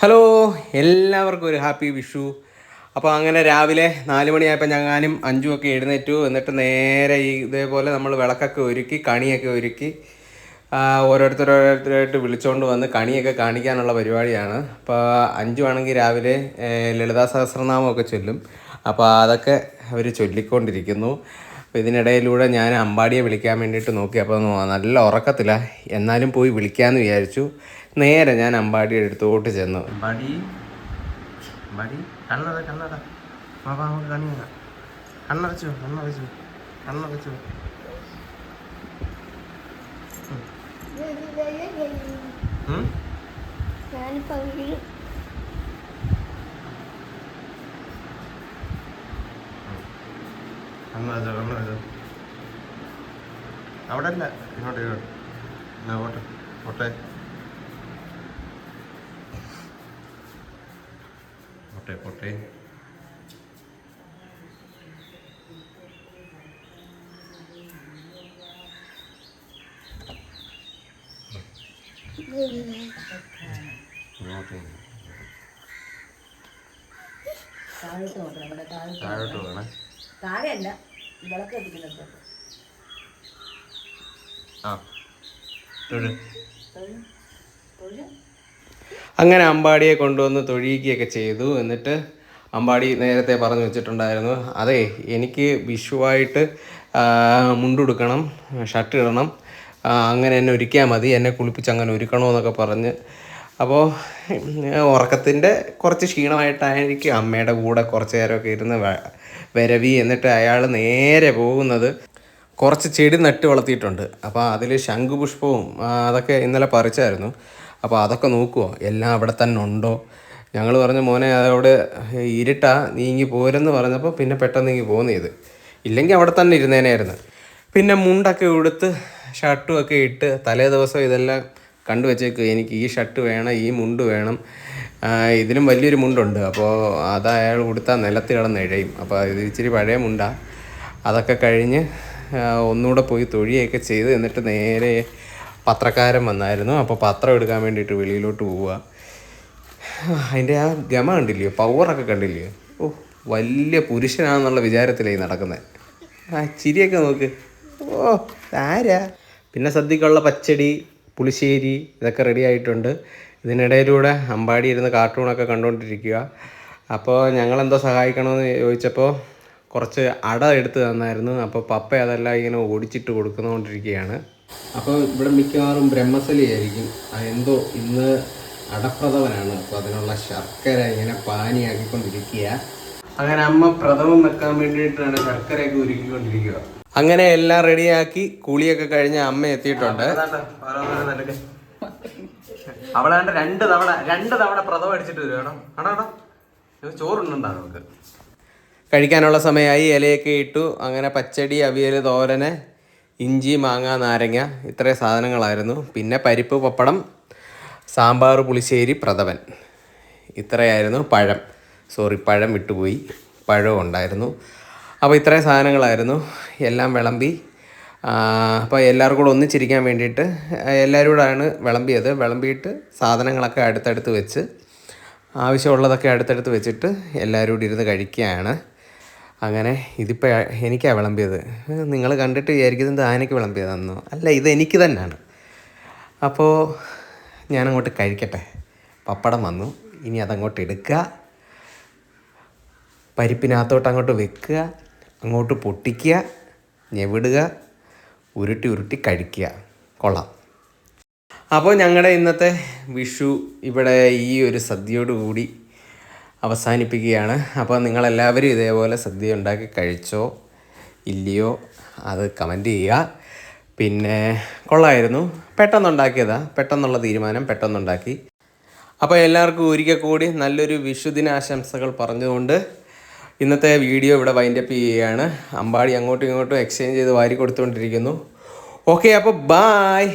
Hello എല്ലാവർക്കും ഒരു happy Vishu. അപ്പോൾ അങ്ങനെ രാവിലെ നാല് മണിയായപ്പോൾ ഞങ്ങാനും അഞ്ചും ഒക്കെ എഴുന്നേറ്റു. എന്നിട്ട് നേരെ ഈ ഇതേപോലെ നമ്മൾ വിളക്കൊക്കെ ഒരുക്കി കണിയൊക്കെ ഒരുക്കി ഓരോരുത്തരോരോരുത്തരായിട്ട് വിളിച്ചുകൊണ്ട് വന്ന് കണിയൊക്കെ കാണിക്കാനുള്ള പരിപാടിയാണ്. അപ്പോൾ അഞ്ചു ആണെങ്കിൽ രാവിലെ ലളിതാ സഹസ്രനാമമൊക്കെ ചൊല്ലും. അപ്പോൾ അതൊക്കെ അവർ ചൊല്ലിക്കൊണ്ടിരിക്കുന്നു. അപ്പോൾ ഇതിനിടയിലൂടെ ഞാൻ അമ്പാടിയെ വിളിക്കാൻ വേണ്ടിയിട്ട് നോക്കി. അപ്പോൾ നല്ല ഉറക്കത്തില്ല എന്നാലും പോയി വിളിക്കാമെന്ന് വിചാരിച്ചു. നേരെ ഞാൻ അമ്പാടിയുടെ അടുത്തോട്ട് ചെന്നു. അമ്പാടി? അമ്പാടി? കണ്ണട കണ്ണട. നമുക്ക് കണ്ണി കണ്ണടച്ചു കണ്ണടച്ചു കണ്ണടച്ചു? കണ്ണടച്ചോ കണ്ണടച്ചോ അവിടെ അല്ല ഇങ്ങോട്ട് ഇങ്ങോട്ട്. ഓട്ടെ പോട്ടെ പോട്ടെ പോട്ടെ താഴോട്ട് ഇവിടെ താഴോട്ട് വേണേ താഴെയല്ല വിളക്ക് കത്തിക്കുന്നിടത്ത് ആ തൊഴു. തൊഴു തൊഴു. അങ്ങനെ അമ്പാടിയെ കൊണ്ടുവന്ന് തൊഴിയിക്കുകയൊക്കെ ചെയ്തു. എന്നിട്ട് അമ്പാടി നേരത്തെ പറഞ്ഞു വെച്ചിട്ടുണ്ടായിരുന്നു അതെ എനിക്ക് വിഷുവായിട്ട് മുണ്ടുടുക്കണം ഷർട്ട് ഇടണം. അങ്ങനെ എന്നെ ഒരുക്കിയാൽ മതി എന്നെ കുളിപ്പിച്ച് അങ്ങനെ ഒരുക്കണമെന്നൊക്കെ പറഞ്ഞ്. അപ്പോൾ ഉറക്കത്തിന്റെ കുറച്ച് ക്ഷീണമായിട്ടായിരിക്കും അമ്മയുടെ കൂടെ കുറച്ച് നേരമൊക്കെ ഇരുന്ന് വ- വരവി എന്നിട്ട് അയാൾ നേരെ പോകുന്നത് കുറച്ച് ചെടി നട്ട് വളർത്തിയിട്ടുണ്ട്. അപ്പോൾ അതിൽ ശംഖുപുഷ്പവും അതൊക്കെ ഇന്നലെ പറിച്ചായിരുന്നു. അപ്പോൾ അതൊക്കെ നോക്കുമോ എല്ലാം അവിടെ തന്നെ ഉണ്ടോ? ഞങ്ങൾ പറഞ്ഞു മോനെ അതവിടെ ഇരുട്ടാ നീങ്ങി പോരെന്ന് പറഞ്ഞപ്പോൾ പിന്നെ പെട്ടെന്ന് നീങ്ങി പോകുന്നത് ഇല്ലെങ്കിൽ അവിടെ തന്നെ ഇരുന്നേനായിരുന്നു പിന്നെ മുണ്ടൊക്കെ ഉടുത്ത് ഷർട്ടും ഒക്കെ ഇട്ട് തലേ ദിവസം ഇതെല്ലാം കണ്ടു വെച്ചേക്ക് എനിക്ക് ഈ ഷർട്ട് വേണം ഈ മുണ്ട് വേണം. ഇതിലും വലിയൊരു മുണ്ടുണ്ട്. അപ്പോൾ അത് അയാൾ കൊടുത്താൽ നിലത്ത് കിടന്ന് ഇഴയും. അപ്പോൾ ഇത് ഇച്ചിരി പഴയ മുണ്ടാ. അതൊക്കെ കഴിഞ്ഞ് ഒന്നുകൂടെ പോയി തൊഴിയൊക്കെ ചെയ്ത് എന്നിട്ട് നേരെ പത്രക്കാരൻ വന്നായിരുന്നു. അപ്പോൾ പത്രം എടുക്കാൻ വേണ്ടിയിട്ട് വെളിയിലോട്ട് പോവുക അതിന്റെ ആ ഗമ കണ്ടില്ലയോ? പവറൊക്കെ കണ്ടില്ലയോ? ഓ വലിയ പുരുഷനാണെന്നുള്ള വിചാരത്തിലായി നടക്കുന്നത് ആ ചിരിയൊക്കെ നോക്ക്. ഓ ആരാ? പിന്നെ സദ്യക്കുള്ള പച്ചടി പുളിശ്ശേരി ഇതൊക്കെ റെഡി ആയിട്ടുണ്ട്. ഇതിനിടയിലൂടെ അമ്പാടി ഇരുന്ന് കാർട്ടൂണൊക്കെ കണ്ടുകൊണ്ടിരിക്കുക അപ്പോൾ ഞങ്ങളെന്തോ സഹായിക്കണമെന്ന് ചോദിച്ചപ്പോൾ കുറച്ച് അട എടുത്ത് തന്നായിരുന്നു. അപ്പോൾ പപ്പ അതെല്ലാം ഇങ്ങനെ ഓടിച്ചിട്ട് കൊടുക്കുന്നുകൊണ്ടിരിക്കുകയാണ് അപ്പോൾ ഇവിടെ മിക്കവാറും ബ്രഹ്മസലി ആയിരിക്കും. എന്തോ ഇന്ന് അടപ്രഥവനാണ് അപ്പോൾ അതിനുള്ള ശർക്കര ഇങ്ങനെ പാനിയാക്കിക്കൊണ്ടിരിക്കുക. അങ്ങനെ അമ്മ പ്രഥമം വെക്കാൻ വേണ്ടിയിട്ടാണ് ശർക്കരയൊക്കെ ഒരുക്കിക്കൊണ്ടിരിക്കുക. അങ്ങനെ എല്ലാം റെഡിയാക്കി കുളിയൊക്കെ കഴിഞ്ഞ അമ്മ എത്തിയിട്ടുണ്ട്. അവളാണ്ട് രണ്ട് തവണ രണ്ട് തവണ പ്രഥമം അടിച്ചിട്ട് വരുവാണോ ആണോ ആണോ? നമുക്ക്. കഴിക്കാനുള്ള സമയമായി ഇലയൊക്കെ ഇട്ടു. അങ്ങനെ പച്ചടി അവിയൽ തോരന് ഇഞ്ചി മാങ്ങ നാരങ്ങ ഇത്രയും സാധനങ്ങളായിരുന്നു. പിന്നെ പരിപ്പ് പപ്പടം സാമ്പാർ പുളിശ്ശേരി പ്രഥവൻ ഇത്രയായിരുന്നു പഴം. സോറി പഴം വിട്ടുപോയി. പഴവും ഉണ്ടായിരുന്നു. അപ്പോൾ ഇത്രയും സാധനങ്ങളായിരുന്നു. എല്ലാം വിളമ്പി. അപ്പോൾ എല്ലാവർക്കും കൂടെ ഒന്നിച്ചിരിക്കാൻ വേണ്ടിയിട്ട് എല്ലാവരും കൂടെയാണ് വിളമ്പിയത്. വിളമ്പിയിട്ട് സാധനങ്ങളൊക്കെ അടുത്തടുത്ത് വെച്ച് ആവശ്യമുള്ളതൊക്കെ അടുത്തടുത്ത് വെച്ചിട്ട് എല്ലാവരും കൂടി ഇരുന്ന് കഴിക്കുകയാണ്. അങ്ങനെ ഇതിപ്പോൾ എനിക്കാണ് വിളമ്പിയത്. നിങ്ങൾ കണ്ടിട്ട് വിചാരിക്കുന്നത് ആനയ്ക്ക് വിളമ്പിയതെന്നോ അല്ല ഇത് എനിക്ക് തന്നെയാണ്. അപ്പോൾ ഞാനങ്ങോട്ട് കഴിക്കട്ടെ. പപ്പടം വന്നു. ഇനി അതങ്ങോട്ട് എടുക്കുക. പരിപ്പിനകത്തോട്ട് അങ്ങോട്ട് വെക്കുക. അങ്ങോട്ട് പൊട്ടിക്കുക ഞെവിടുക ഉരുട്ടി ഉരുട്ടി കഴിക്കുക. കൊള്ളാം. അപ്പോൾ ഞങ്ങളുടെ ഇന്നത്തെ വിഷു ഇവിടെ ഈ ഒരു സദ്യയോടുകൂടി അവസാനിപ്പിക്കുകയാണ്. അപ്പോൾ നിങ്ങളെല്ലാവരും ഇതേപോലെ സദ്യ ഉണ്ടാക്കി കഴിച്ചോ ഇല്ലയോ അത് കമന്റ് ചെയ്യുക. പിന്നെ കൊള്ളായിരുന്നു. പെട്ടെന്നുണ്ടാക്കിയതാ. പെട്ടെന്നുള്ള തീരുമാനം പെട്ടെന്നുണ്ടാക്കി. അപ്പോൾ എല്ലാവർക്കും ഒരിക്കൽ കൂടി നല്ലൊരു വിഷുദിനാശംസകൾ പറഞ്ഞുകൊണ്ട് ഇന്നത്തെ വീഡിയോ ഇവിടെ വൈൻഡപ്പ് ചെയ്യുകയാണ്. അമ്പാടി അങ്ങോട്ടും ഇങ്ങോട്ടും എക്സ്ചേഞ്ച് ചെയ്ത് വാരി കൊടുത്തുകൊണ്ടിരിക്കുന്നു. ഓക്കെ അപ്പോൾ ബായ്